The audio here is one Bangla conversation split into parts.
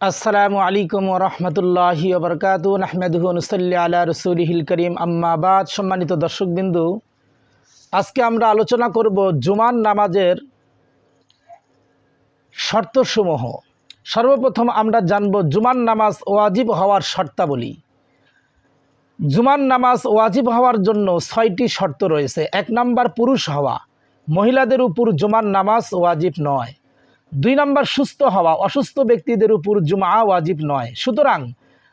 আসসালামু আলাইকুম রহমতুল্লাহি ওবরকাত আহমেদুসল্লি আলা রসুলহিল করিম। আম্মাবাদ সম্মানিত দর্শকবিন্দু, আজকে আমরা আলোচনা করব জুমান নামাজের শর্তসমূহ। সর্বপ্রথম আমরা জানব জুমান নামাজ ওয়াজিব হওয়ার শর্তাবলী। জুমান নামাজ ওয়াজিব হওয়ার জন্য ছয়টি শর্ত রয়েছে। এক নাম্বার, পুরুষ হওয়া। মহিলাদের উপর জুমান নামাজ ওয়াজিব নয়। দুই নম্বর, সুস্থ হওয়া। অসুস্থ ব্যক্তিদের উপর জুমা ওয়াজিব নয়। সুতরাং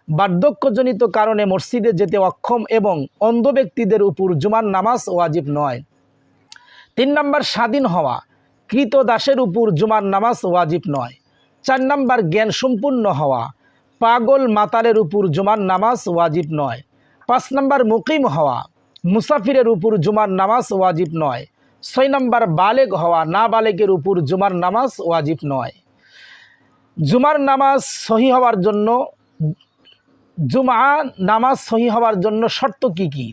বার্ধক্যজনিত কারণে মসজিদে যেতে অক্ষম এবং অন্ধ ব্যক্তিদের উপর জুমার নামাজ ওয়াজিব নয়। তিন নম্বর, স্বাধীন হওয়া। কৃত দাসের উপর জুমার নামাজ ওয়াজিব নয়। চার নম্বর, জ্ঞান সম্পূর্ণ হওয়া। পাগল মাতালের উপর জুমার নামাজ ওয়াজিব নয়। পাঁচ নম্বর, মুকিম হওয়া। মুসাফিরের উপর জুমার নামাজ ওয়াজিব নয়। ছয় নম্বর, বালেগ হওয়া, না বালেগের উপর জুমার নামাজ ওয়াজিব নয়। জুমার নামাজ সহি হওয়ার জন্য, জুমা নামাজ সহি হওয়ার জন্য শর্ত কি কি?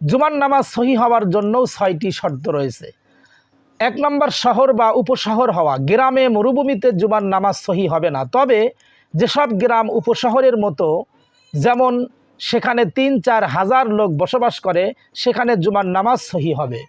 জুমার নামাজ সহি হওয়ার জন্য ছয়টি শর্ত রয়েছে। এক নম্বর, শহর বা উপশহর হওয়া, গ্রামে, মরুভূমিতে জুমার নামাজ সহি হবে না। তবে যেসব গ্রাম, উপশহরের মতো, যেমন সেখানে তিন চার হাজার লোক বসবাস করে, সেখানে জুমার নামাজ সহি হবে।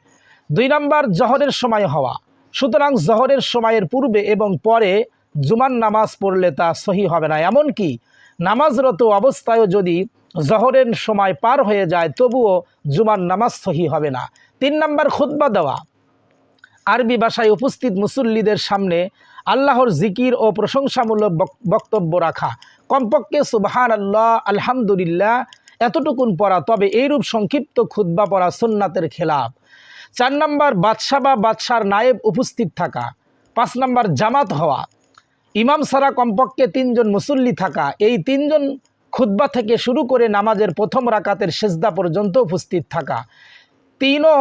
দুই নম্বর জহরের সময় হওয়া। সুতরাং জহরের সময়ের পূর্বে এবং পরে জুমার নামাজ পড়লে তা সহি হবে না। এমনকি নামাজরত অবস্থায়ও যদি জহরের সময় পার হয়ে যায়, তবুও জুমার নামাজ সহি হবে না। তিন নম্বর খুতবা দেওয়া। আরবি ভাষায় উপস্থিত মুসল্লিদের সামনে আল্লাহর জিকির ও প্রশংসামূলক বক- বক্তব্য রাখা। কমপক্ষে সুবাহান আল্লাহ আলহামদুলিল্লাহ এতটুকুন পড়া, তবে এইরূপ সংক্ষিপ্ত খুদ্া পড়া সুন্নাতের খেলাফ। চার নম্বর বাদশাহ বা বাদশার নায়েব উপস্থিত থাকা। পাঁচ নম্বর জামাত হওয়া। ইমাম সারা কমপক্ষে তিনজন মুসল্লি থাকা। এই তিনজন খুদ্া থেকে শুরু করে নামাজের প্রথম রাকাতের সেজদা পর্যন্ত উপস্থিত থাকা। তিনও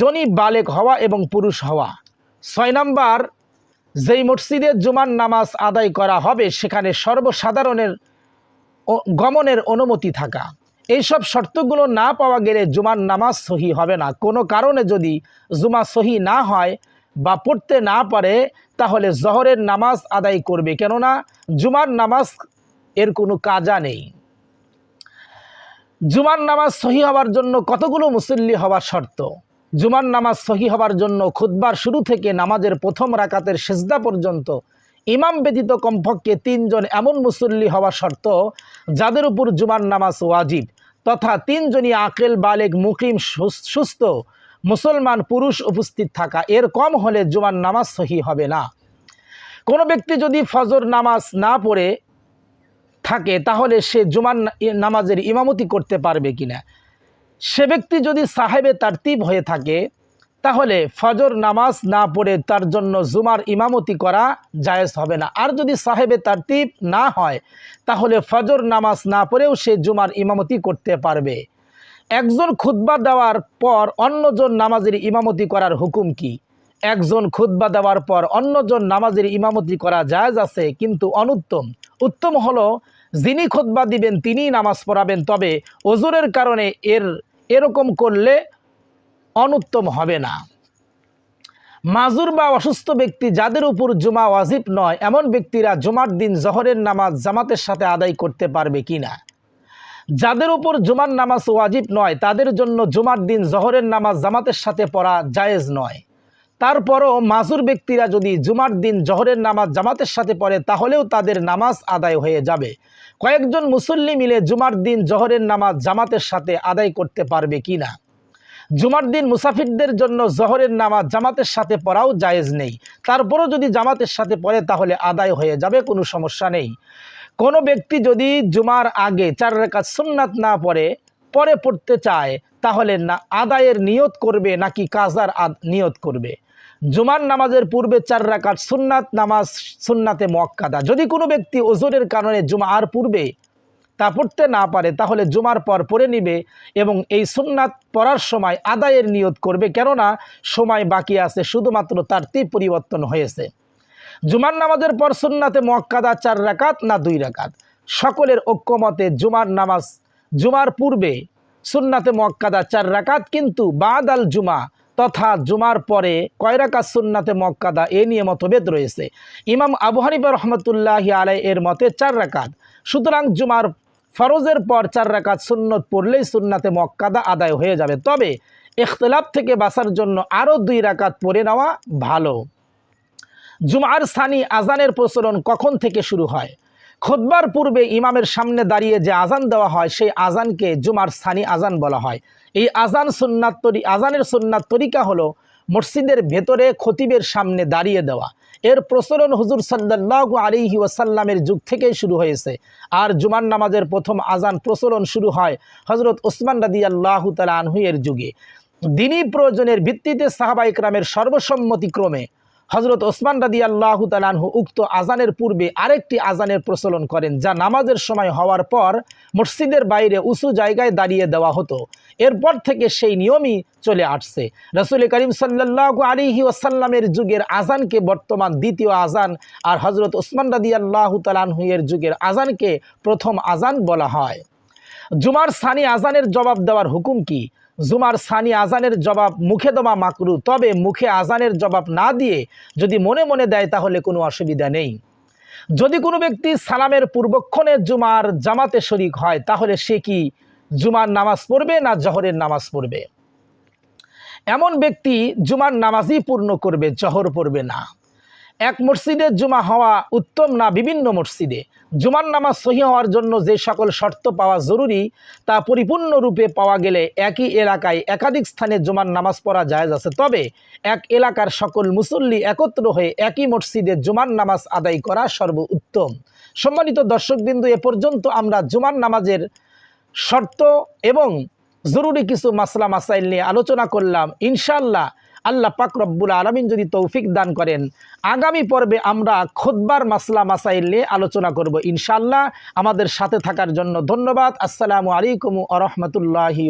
জনই বালেক হওয়া এবং পুরুষ হওয়া। ছয় নম্বর, যেই মসজিদে জুমান নামাজ আদায় করা হবে, সেখানে সর্বসাধারণের গমনের অনুমতি থাকা। এইসব শর্তগুলো না পাওয়া গেলে জুমার নামাজ সহি হবে না। কোনো কারণে যদি জুমা সহি না হয় বা পড়তে না পারে, তাহলে জহরের নামাজ আদায় করবে। কেননা জুমার নামাজ এর কোনো কাজা নেই। জুমার নামাজ সহি হওয়ার জন্য কতগুলো মুসল্লি হওয়ার শর্ত? জুমার নামাজ সহি হওয়ার জন্য খুতবার শুরু থেকে নামাজের প্রথম রাকাতের সেজদা পর্যন্ত ইমাম ব্যতীত কমপক্ষে তিনজন এমন মুসল্লি হওয়া শর্ত, যাদের উপর জুমার নামাজ ওয়াজিব। তথা তিনজনই আকেল, বালেক, মুকিম, সুস- সুস্থ, মুসলমান, পুরুষ উপস্থিত থাকা। এর কম হলে জুমার নামাজ সহি হবে না। কোনো ব্যক্তি যদি ফজর নামাজ না পড়ে থাকে, তাহলে সে জুমান নামাজের ইমামতি করতে পারবে কিনা? সে ব্যক্তি যদি সাহেবে তারতিব হয়ে থাকে তাহলে ফজর নামাজ না পড়ে তার জন্য জুমার ইমামতি করা জায়েজ হবে না। আর যদি সাহেবে তারতিব না হয়, তাহলে ফজর নামাজ না পড়েও সে জুমার ইমামতি করতে পারবে। একজন খুতবা দেওয়ার পর অন্যজন নামাজের ইমামতি করার হুকুম কি? একজন খুতবা দেওয়ার পর অন্যজন নামাজের ইমামতি করা জায়েজ আছে, কিন্তু অনুত্তম। উত্তম হলো, যিনি খুতবা দিবেন তিনিই নামাজ পড়াবেন, তবে ওজোরের কারণে এর, এরকম করলে অনুত্তম হবে না। মাজুর বা অসুস্থ ব্যক্তি যাদের উপর জুমা ওয়াজিব নয়, এমন ব্যক্তিরা জুমার দিন জহরের নামাজ জামাতের সাথে আদায় করতে পারবে কি না যাদের উপর জুমার নামাজ ওয়াজিব নয়, তাদের জন্য জুমার দিন জহরের নামাজ জামাতের সাথে পড়া জায়েজ নয়। তারপরও মাজুর ব্যক্তিরা যদি জুমার দিন জহরের নামাজ জামাতের সাথে পড়ে, তাহলেও তাদের নামাজ আদায় হয়ে যাবে। কয়েকজন মুসল্লি মিলে জুমার দিন জহরের নামাজ জামাতের সাথে আদায় করতে পারবে কি না জুমার দিন মুসাফিরদের জন্য জহরের নামাজ জামাতের সাথে পড়াও জায়েজ নেই। তারপরও যদি জামাতের সাথে পড়ে, তাহলে আদায় হয়ে যাবে, কোনো সমস্যা নেই। কোনো ব্যক্তি যদি জুমার আগে চার রেখা সুন্নাত না পড়ে, পরে পড়তে চায়, তাহলে না আদায়ের নিয়ত করবে, নাকি কাজার আদ- নিয়ত করবে। জুমার নামাজের পূর্বে চার রাকাত সুন্নাত, নামাজ সুন্নাতে মক্কাদা যদি কোনো ব্যক্তি ওজনের কারণে জুমার পূর্বে তা পড়তে না পারে, তাহলে জুমার পর পড়ে নিবে এবং এই সুন্নাত পড়ার সময় আদায়ের নিয়ত করবে। কেননা সময় বাকি আছে, শুধুমাত্র তার তীর পরিবর্তন হয়েছে। জুমার নামাজের পর সুন্নাতে মক্কাদা চার রাকাত না দুই রাকাত? সকলের ঐক্যমতে জুমার নামাজ, জুমার পূর্বে সুন্নাতে মক্কাদা চার রাকাত কিন্তু বাদ আল জুমা তথা জুমার পরে কয় রাকাত সুন্নাতে মক্কাদা এ নিয়ে মতভেদ রয়েছে। ইমাম আবু হানিফা রহমতুল্লাহ আলাই এর মতে চার রাকাত। সুতরাং জুমার ফরজের পর চার রাকাত সুন্নত পড়লেই সুন্নাতে মক্কাদা আদায় হয়ে যাবে। তবে ইখতলাফ থেকে বাঁচার জন্য আরও দুই রাকাত পড়ে নেওয়া ভালো। জুমার সানি আজানের প্রচলন কখন থেকে শুরু হয়? খোদবার পূর্বে ইমামের সামনে দাঁড়িয়ে যে আজান দেওয়া হয়, সেই আজানকে জুমার সানি আজান বলা হয়। এই আজান সুন্নাত তরি, আজানের সুন্নাত তরিকা হলো মসজিদের ভেতরে খতিবের সামনে দাঁড়িয়ে দেওয়া। এর প্রচলন হুজুর সাল্লাহ আলিহি ওয়াসাল্লামের যুগ থেকেই শুরু হয়েছে। আর জুমান নামাজের প্রথম আজান প্রচলন শুরু হয় হজরত ওসমান রাদি আল্লাহ তালা আনহুয়ের যুগে। দিনী প্রয়োজনের ভিত্তিতে সাহাবা ইকরামের সর্বসম্মতিক্রমে হজরত ওসমান রাদি আল্লাহ তালানহু উক্ত আজানের পূর্বে আরেকটি আজানের প্রচলন করেন, যা নামাজের সময় হওয়ার পর মসজিদের বাইরে উঁচু জায়গায় দাঁড়িয়ে দেওয়া হতো। এরপর থেকে সেই নিয়মই চলে আসছে। রসুল করিম সাল্লাহ আলিহি ওসাল্লামের যুগের আজানকে বর্তমান দ্বিতীয় আজান আর হজরত ওসমান রাদি আল্লাহ তালানহুয়ের যুগের আজানকে প্রথম আজান বলা হয়। জুমার সানি আজানের জবাব দেওয়ার হুকুম কি? জুমার সানি আজানের জবাব মুখে দেওয়া মাকরু। তবে মুখে আজানের জবাব না দিয়ে যদি মনে মনে দেয় তাহলে কোনো অসুবিধা নেই। যদি কোনো ব্যক্তি সালামের পূর্বক্ষণে জুমার জামাতে শরিক হয়, তাহলে সে কি জুমার নামাজ পড়বে না জহরের নামাজ পড়বে? এমন ব্যক্তি জুমার নামাজই পূর্ণ করবে, জহর পড়বে না। এক মসজিদে জুমা হওয়া উত্তম না বিভিন্ন মসজিদে? জুমার নামাজ সহি হওয়ার জন্য যে সকল শর্ত পাওয়া জরুরি, তা পরিপূর্ণরূপে পাওয়া গেলে একই এলাকায় একাধিক স্থানে জুমার নামাজ পড়া জায়েজ আছে। তবে এক এলাকার সকল মুসল্লি একত্র হয়ে একই মসজিদে জুমার নামাজ আদায় করা সর্ব উত্তম সম্মানিত দর্শকবিন্দু, এ পর্যন্ত আমরা জুমার নামাজের শর্ত এবং জরুরি কিছু মাসলা, মাসাইল নিয়ে আলোচনা করলাম। ইনশাল্লাহ আল্লাহ পাক রব্বুল আলমিন যদি তৌফিক দান করেন, আগামী পর্বে আমরা খোদবার মাসলা মাসাইল নিয়ে আলোচনা করব ইনশাল্লাহ আমাদের সাথে থাকার জন্য ধন্যবাদ। আসসালামু আলাইকুম আ রহমতুল্লাহি